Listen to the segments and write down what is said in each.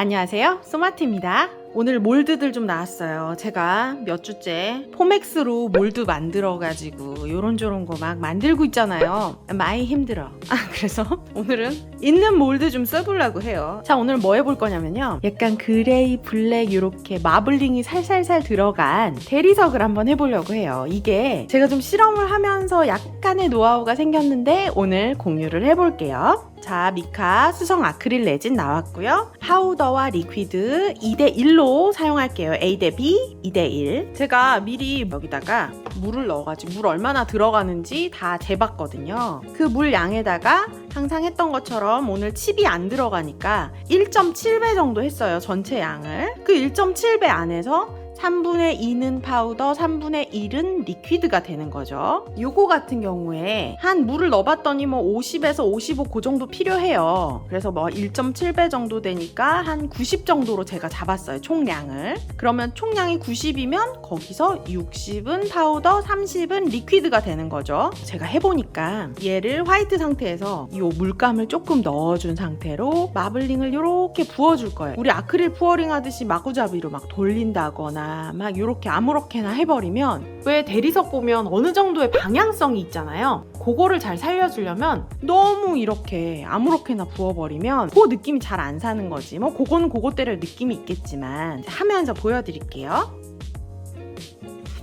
안녕하세요. 소마티입니다. 오늘 몰드들 좀 나왔어요. 제가 몇 주째 포맥스로 몰드 만들어가지고 요런저런 거 막 만들고 있잖아요. 많이 힘들어. 아, 그래서 오늘은 있는 몰드 좀 써보려고 해요. 자, 오늘 뭐 해볼 거냐면요. 약간 그레이, 블랙 요렇게 마블링이 살살살 들어간 대리석을 한번 해보려고 해요. 이게 제가 좀 실험을 하면서 약간의 노하우가 생겼는데 오늘 공유를 해볼게요. 자, 미카 수성 아크릴 레진 나왔고요. 파우더와 리퀴드 2대1로 사용할게요. A 대 B 2 대 1. 제가 미리 여기다가 물을 넣어가지고 물 얼마나 들어가는지 다 재봤거든요. 그 물 양에다가 항상 했던 것처럼 오늘 칩이 안 들어가니까 1.7배 정도 했어요. 전체 양을. 그 1.7배 안에서 3분의 2는 파우더, 3분의 1은 리퀴드가 되는 거죠. 요거 같은 경우에 한 물을 넣어봤더니 뭐 50에서 55 그 정도 필요해요. 그래서 뭐 1.7배 정도 되니까 한 90 정도로 제가 잡았어요. 총량을. 그러면 총량이 90이면 거기서 60은 파우더, 30은 리퀴드가 되는 거죠. 제가 해보니까 얘를 화이트 상태에서 이 물감을 조금 넣어준 상태로 마블링을 이렇게 부어줄 거예요. 우리 아크릴 푸어링 하듯이 마구잡이로 막 돌린다거나 막 이렇게 아무렇게나 해버리면 왜 대리석 보면 어느 정도의 방향성이 있잖아요. 그거를 잘 살려주려면 너무 이렇게 아무렇게나 부어버리면 그 느낌이 잘 안 사는 거지. 뭐 그거는 그거대로 느낌이 있겠지만 하면서 보여드릴게요.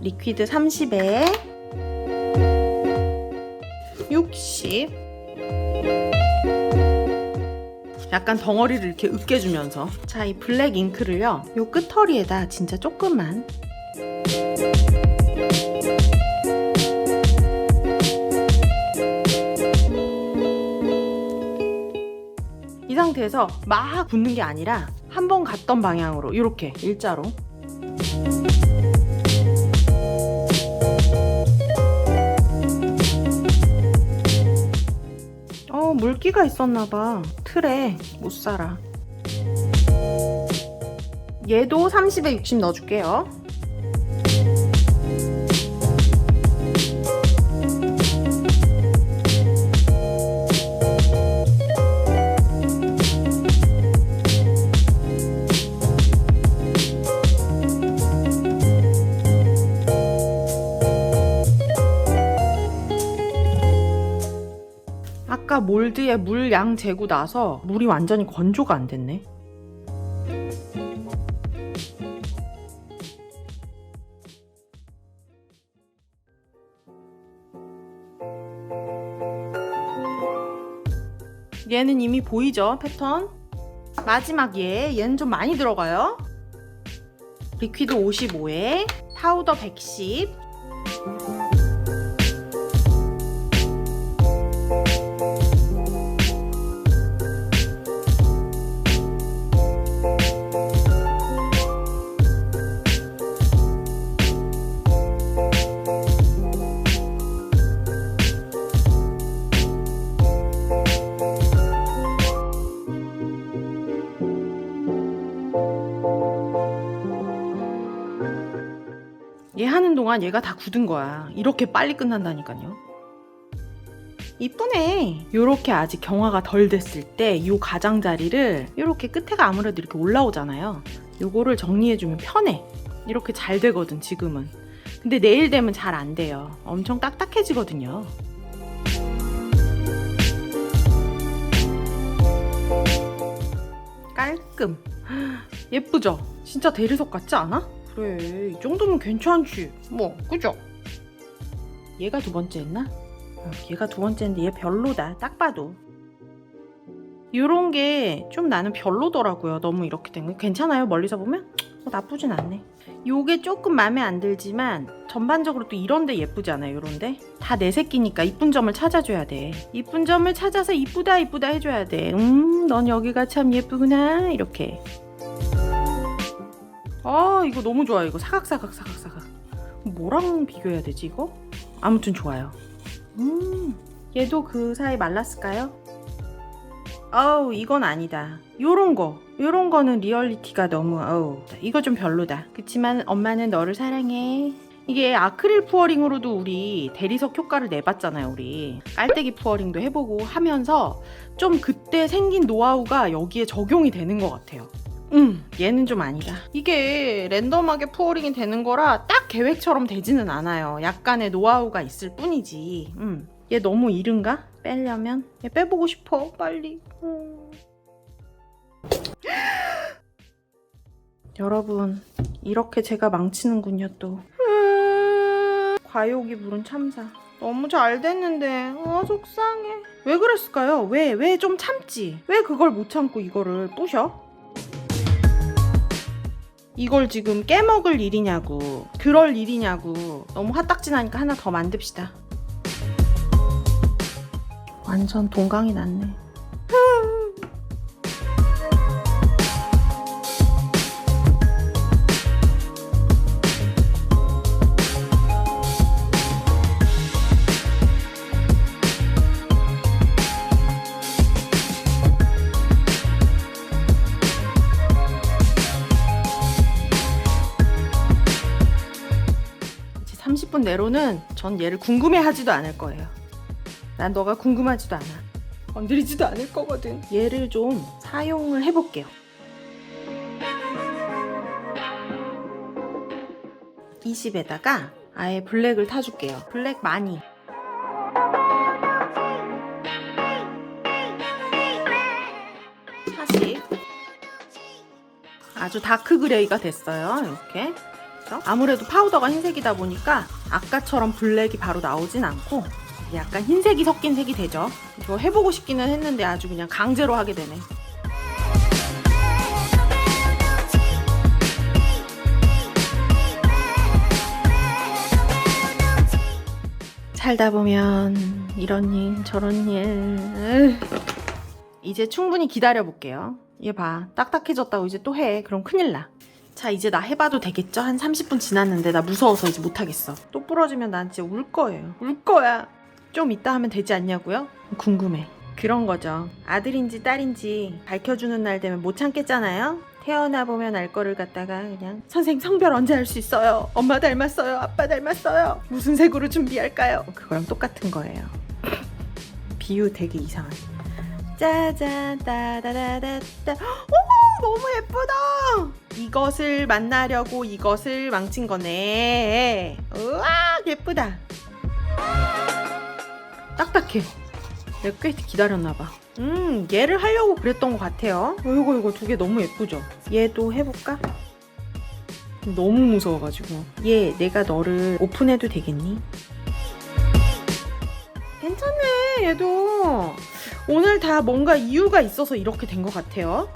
리퀴드 30에 60 약간 덩어리를 이렇게 으깨주면서. 자 이 블랙 잉크를요 요 끝털이에다 진짜 조금만. 이 상태에서 막 붓는 게 아니라 한 번 갔던 방향으로 이렇게 일자로 물기가 있었나봐. 틀에. 못 살아. 얘도 30에 60 넣어줄게요 아까 몰드에 물 양 재고 나서 물이 완전히 건조가 안 됐네. 얘는 이미 보이죠? 패턴. 마지막 얘, 얘는 좀 많이 들어가요. 리퀴드 55에 파우더 110, 얘 하는 동안 얘가 다 굳은 거야. 이렇게 빨리 끝난다니까요. 이쁘네. 요렇게 아직 경화가 덜 됐을 때요 가장자리를 요렇게 끝에가 아무래도 이렇게 올라오잖아요. 요거를 정리해주면 편해. 이렇게 잘 되거든, 지금은. 근데 내일 되면 잘 안 돼요. 엄청 딱딱해지거든요. 깔끔. 예쁘죠? 진짜 대리석 같지 않아? 그래, 이 정도면 괜찮지. 뭐, 그죠? 얘가 두 번째 했나? 어, 얘가 두 번째인데 얘 별로다. 딱 봐도. 요런 게 좀 나는 별로더라고요. 너무 이렇게 된 거. 괜찮아요? 멀리서 보면? 어, 나쁘진 않네. 요게 조금 마음에 안 들지만 전반적으로 또 이런데 예쁘지 않아요? 요런데? 다 내 새끼니까 이쁜 점을 찾아줘야 돼. 이쁜 점을 찾아서 이쁘다 이쁘다 해줘야 돼. 음, 넌 여기가 참 예쁘구나. 이렇게. 아 이거 너무 좋아요. 이거 사각사각 사각사각. 뭐랑 비교해야 되지 이거? 아무튼 좋아요. 음 얘도 그 사이 말랐을까요? 어우 이건 아니다. 요런 거. 요런 거는 리얼리티가 너무 어우. 이거 좀 별로다. 그치만 엄마는 너를 사랑해. 이게 아크릴 푸어링으로도 우리 대리석 효과를 내봤잖아요 우리. 깔때기 푸어링도 해보고 하면서 좀 그때 생긴 노하우가 여기에 적용이 되는 것 같아요 음, 얘는 좀 아니다. 이게 랜덤하게 푸어링이 되는 거라 딱 계획처럼 되지는 않아요. 약간의 노하우가 있을 뿐이지. 음. 얘 너무 이른가? 빼려면? 얘 빼보고 싶어, 빨리. 음. 여러분, 이렇게 제가 망치는군요, 또. 음, 과욕이 부른 참사. 너무 잘 됐는데, 아, 속상해. 왜 그랬을까요? 왜, 왜 좀 참지? 왜 그걸 못 참고 이거를 부셔? 이걸 지금 깨먹을 일이냐고 그럴 일이냐고 너무 화딱지나니까 하나 더 만듭시다. 완전 동강이 났네 30분 내로는 전 얘를 궁금해하지도 않을 거예요. 난 너가 궁금하지도 않아. 건드리지도 않을 거거든. 얘를 좀 사용을 해볼게요. 이 집에다가 아예 블랙을 타줄게요. 블랙 많이. 사실 아주 다크 그레이가 됐어요. 이렇게. 그래서 아무래도 파우더가 흰색이다 보니까 아까처럼 블랙이 바로 나오진 않고 약간 흰색이 섞인 색이 되죠. 이거 해보고 싶기는 했는데 아주 그냥 강제로 하게 되네. 살다 보면 이런 일 저런 일 으. 이제 충분히 기다려 볼게요. 얘 봐. 딱딱해졌다고 이제 또 해. 그럼 큰일 나. 자, 이제 나 해봐도 되겠죠? 한 30분 지났는데 나 무서워서 이제 못하겠어. 또 부러지면 난 진짜 울 거예요. 울 거야. 좀 이따 하면 되지 않냐고요? 궁금해. 그런 거죠. 아들인지 딸인지 밝혀주는 날 되면 못 참겠잖아요? 태어나 보면 알 거를 갖다가 그냥 선생 성별 언제 할수 있어요? 엄마 닮았어요? 아빠 닮았어요? 무슨 색으로 준비할까요? 그거랑 똑같은 거예요. 비유 되게 이상하네. 짜잔 따다다다따 오 너무 예쁘다. 이것을 만나려고 이것을 망친 거네. 우와 예쁘다. 딱딱해. 내가 꽤 기다렸나 봐 음 얘를 하려고 그랬던 것 같아요. 어, 이거 이거 두 개 너무 예쁘죠? 얘도 해볼까? 너무 무서워가지고. 얘 내가 너를 오픈해도 되겠니? 괜찮네 얘도. 오늘 다 뭔가 이유가 있어서 이렇게 된 것 같아요.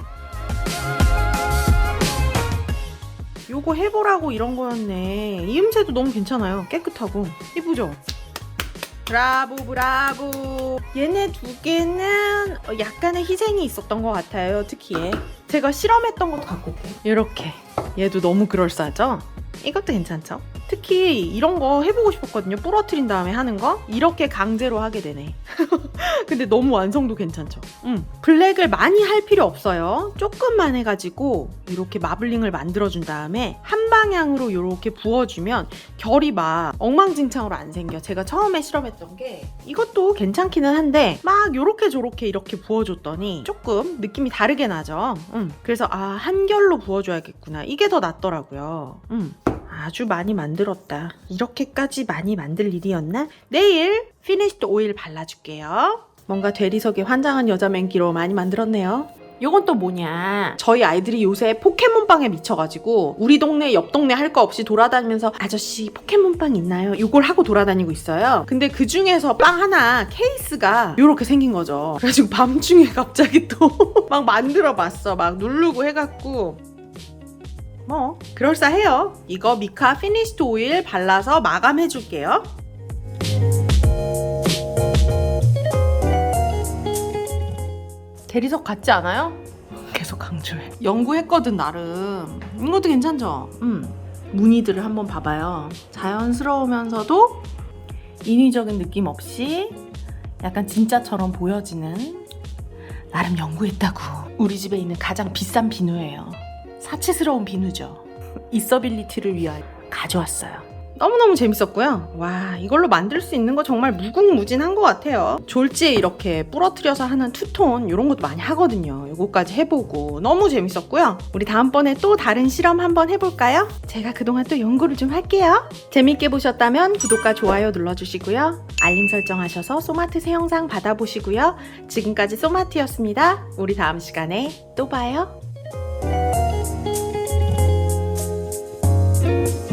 요거 해보라고 이런 거였네. 이음새도 너무 괜찮아요. 깨끗하고. 이쁘죠? 브라보, 브라보. 얘네 두 개는 어, 약간의 희생이 있었던 것 같아요. 특히 얘. 제가 실험했던 것도 갖고 올게요. 이렇게. 얘도 너무 그럴싸하죠? 이것도 괜찮죠? 특히 이런 거 해보고 싶었거든요. 부러뜨린 다음에 하는 거. 이렇게 강제로 하게 되네. 근데 너무 완성도 괜찮죠? 음. 블랙을 많이 할 필요 없어요. 조금만 해가지고 이렇게 마블링을 만들어준 다음에 한 방향으로 이렇게 부어주면 결이 막 엉망진창으로 안 생겨. 제가 처음에 실험했던 게 이것도 괜찮기는 한데 막 요렇게 저렇게 이렇게 부어줬더니 조금 느낌이 다르게 나죠. 음. 그래서 아 한 결로 부어줘야겠구나. 이게 더 낫더라고요. 음. 아주 많이 만들었다. 이렇게까지 많이 만들 일이었나? 내일 피니시드 오일 발라줄게요. 뭔가 대리석에 환장한 여자 맨기로 많이 만들었네요. 요건 또 뭐냐? 저희 아이들이 요새 포켓몬빵에 미쳐가지고 우리 동네 옆 동네 할 거 없이 돌아다니면서 아저씨 포켓몬빵 있나요? 요걸 하고 돌아다니고 있어요. 근데 그 중에서 빵 하나 케이스가 요렇게 생긴 거죠. 그래가지고 밤중에 갑자기 또 막 만들어 봤어. 막 누르고 해갖고 뭐 그럴싸해요. 이거 미카 피니시드 오일 발라서 마감해 줄게요. 대리석 같지 않아요? 계속 강조해. 연구했거든 나름. 이것도 괜찮죠? 음. 무늬들을 한번 봐봐요. 자연스러우면서도 인위적인 느낌 없이 약간 진짜처럼 보여지는 나름 연구했다고. 우리 집에 있는 가장 비싼 비누예요. 사치스러운 비누죠. 이서빌리티를 위하여 가져왔어요. 너무너무 재밌었고요. 와, 이걸로 만들 수 있는 거 정말 무궁무진한 것 같아요. 졸지에 이렇게 부러뜨려서 하는 투톤 이런 것도 많이 하거든요. 요거까지 해보고 너무 재밌었고요. 우리 다음번에 또 다른 실험 한번 해볼까요? 제가 그동안 또 연구를 좀 할게요. 재밌게 보셨다면 구독과 좋아요 눌러주시고요. 알림 설정하셔서 소마트 새 영상 받아보시고요. 지금까지 소마트였습니다. 우리 다음 시간에 또 봐요.